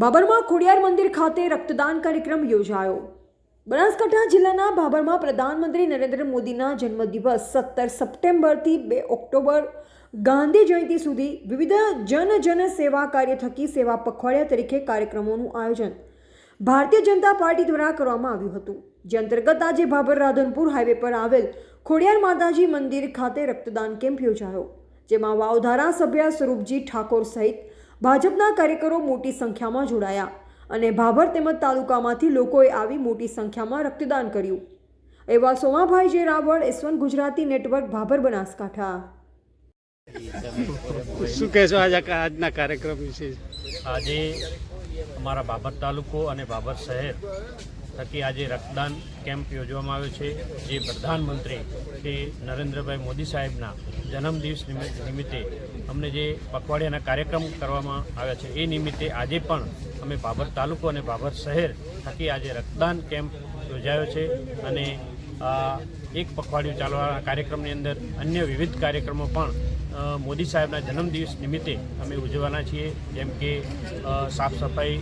બાબરમાં ખોડિયાર મંદિર ખાતે રક્તદાન કાર્યક્રમ યોજાયો. બનાસકાંઠા જિલ્લાના બાબરમાં પ્રધાનમંત્રી નરેન્દ્ર મોદીના જન્મદિવસ સત્તર સપ્ટેમ્બરથી બે ઓક્ટોબર ગાંધી જયંતિ સુધી વિવિધ જન જન સેવા કાર્ય થકી સેવા પખવાડિયા તરીકે કાર્યક્રમોનું આયોજન ભારતીય જનતા પાર્ટી દ્વારા કરવામાં આવ્યું હતું. જે અંતર્ગત આજે ભાભર રાધનપુર હાઈવે પર આવેલ ખોડિયાર માતાજી મંદિર ખાતે રક્તદાન કેમ્પ યોજાયો, જેમાં વાવધારા સભ્ય સ્વરૂપજી ઠાકોર સહિત ભાજપના કાર્યકરો મોટી સંખ્યામાં જોડાયા અને ભાભર તેમજ તાલુકામાંથી લોકોએ આવી મોટી સંખ્યામાં રક્તદાન કર્યું. એવા Somabhai J Raval S one Gujarati network Bhabhar Banaskantha. શું કહેશો આજ આજના કાર્યક્રમ વિશે? આજે અમારા બાબર તાલુકો અને બાબર શહેર થકી આજે રક્તદાન કેમ્પ યોજવામાં આવ્યો છે, જે પ્રધાનમંત્રી શ્રી નરેન્દ્રભાઈ મોદી સાહેબના જન્મદિવસ નિમિત્ત- અમને જે પખવાડિયાના કાર્યક્રમ કરવામાં આવ્યા છે, એ નિમિત્તે આજે પણ અમે ભાભર તાલુકો અને ભાભર શહેર થકી આજે રક્તદાન કેમ્પ યોજાયો છે અને એક પખવાડિયું ચાલવાના કાર્યક્રમની અંદર અન્ય વિવિધ કાર્યક્રમો પણ મોદી સાહેબના જન્મદિવસ નિમિત્તે અમે ઉજવવાના છીએ. જેમ કે સાફ સફાઈ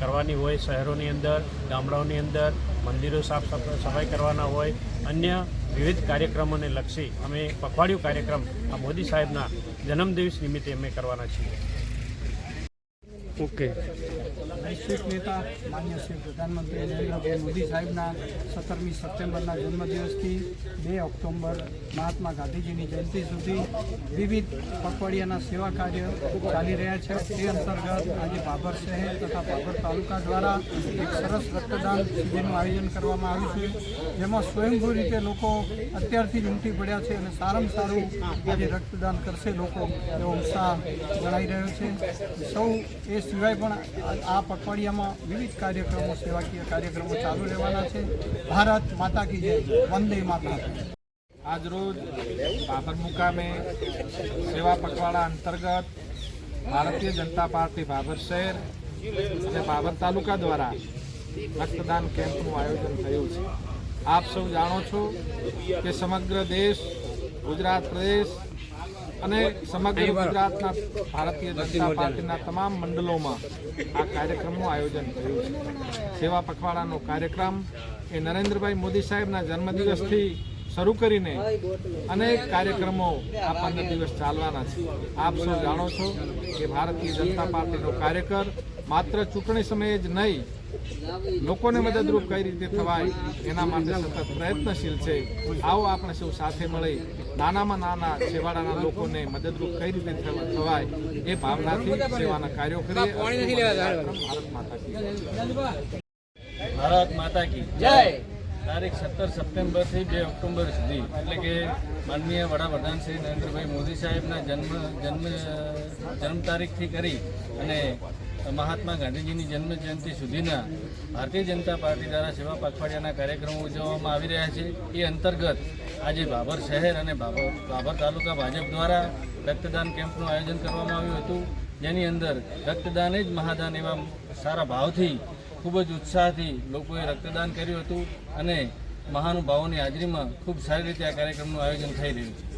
કરવાની હોય શહેરોની અંદર, ગામડાઓની અંદર, મંદિરો સાફ સફ- સફાઈ કરવાના હોય, અન્ય વિવિધ કાર્યક્રમોને લક્ષી અમે પખવાડિયું કાર્યક્રમ આ મોદી સાહેબના જન્મદિવસ નિમિત્તે અમે કરવાના છીએ. ઓકે. વૈશ્વિક નેતા, માન્ય શ્રી પ્રધાનમંત્રી નરેન્દ્રભાઈ મોદી સાહેબના સત્તરમી સપ્ટેમ્બરના જન્મદિવસથી બે ઓક્ટોબર મહાત્મા ગાંધીજીની જયંતિ સુધી વિવિધ પખવાડિયાના સેવા કાર્ય ચાલી રહ્યા છે. તે અંતર્ગત આજે બાબર શહેર તથા બાબર તાલુકા દ્વારા એક સરસ રક્તદાન શિબિરનું આયોજન કરવામાં આવ્યું છે. જેમાં સ્વયંભૂ રીતે લોકો અત્યારથી જ ઉમટી પડ્યા છે અને સારામાં સારું આજે રક્તદાન કરશે. લોકો એવો ઉત્સાહ જણાઈ રહ્યો છે. સૌ એ સિવાય પણ આપ પખવાડિયામાં વિવિધ કાર્યક્રમો, સેવાકીય કાર્યક્રમો ચાલુ રહેવાના છે. ભારત માતા કી જય. વંદે માતા આજરોજ બાબર મુકામે સેવા પખવાડા અંતર્ગત ભારતીય જનતા પાર્ટી બાબર શહેર અને બાબર તાલુકા દ્વારા રક્તદાન કેમ્પનું આયોજન થયું છે. આપ સૌ જાણો છો કે સમગ્ર દેશ, ગુજરાત પ્રદેશ અને સમગ્ર ગુજરાતના ભારતીય જનતા પાર્ટીના તમામ મંડળોમાં આ કાર્યક્રમનું આયોજન થયું છે. સેવા પખવાડાનો કાર્યક્રમ એ નરેન્દ્રભાઈ મોદી સાહેબના જન્મદિવસથી શરૂ કરીને અનેક કાર્યક્રમો આ પંદર દિવસ ચાલવાના છે. આપ સૌ જાણો છો કે ભારતીય જનતા પાર્ટીનો કાર્યકર માત્ર ચૂંટણી સમયે જ નહીં લોકોને મદદરૂપ કઈ રીતે થવાય એના માટે સતત પ્રયત્નશીલ છે. આવો આપણે સૌ સાથે મળી નાનામાં નાના છેવાડાના લોકોને મદદરૂપ કઈ રીતે થવાય એ ભાવનાથી સેવાના કાર્યો કરીએ ભારત માતા કી. ભારત માતા કી. જય. તારીખ સત્તર સપ્ટેમ્બરથી બે ઓક્ટોબર સુધી. એટલે કે માનનીય વડાપ્રધાન શ્રી નરેન્દ્રભાઈ મોદી સાહેબના જન્મ જન્મ જન્મ તારીખથી કરી અને મહાત્મા ગાંધીજીની જન્મ જયંતિ સુધીના ભારતીય જનતા પાર્ટી દ્વારા સેવા પખવાડિયાના કાર્યક્રમો ઉજવવામાં આવી રહ્યા છે. એ અંતર્ગત આજે બાબર શહેર અને બાબર બાબર તાલુકા ભાજપ દ્વારા રક્તદાન કેમ્પનું આયોજન કરવામાં આવ્યું હતું. જેની અંદર રક્તદાન જ મહાદાન એવા સારા ભાવથી ખૂબ જ ઉત્સાહથી લોકોએ રક્તદાન કર્યું હતું અને મહાનુભાવોની હાજરીમાં ખૂબ સારી રીતે આ કાર્યક્રમનું આયોજન થઈ રહ્યું છે.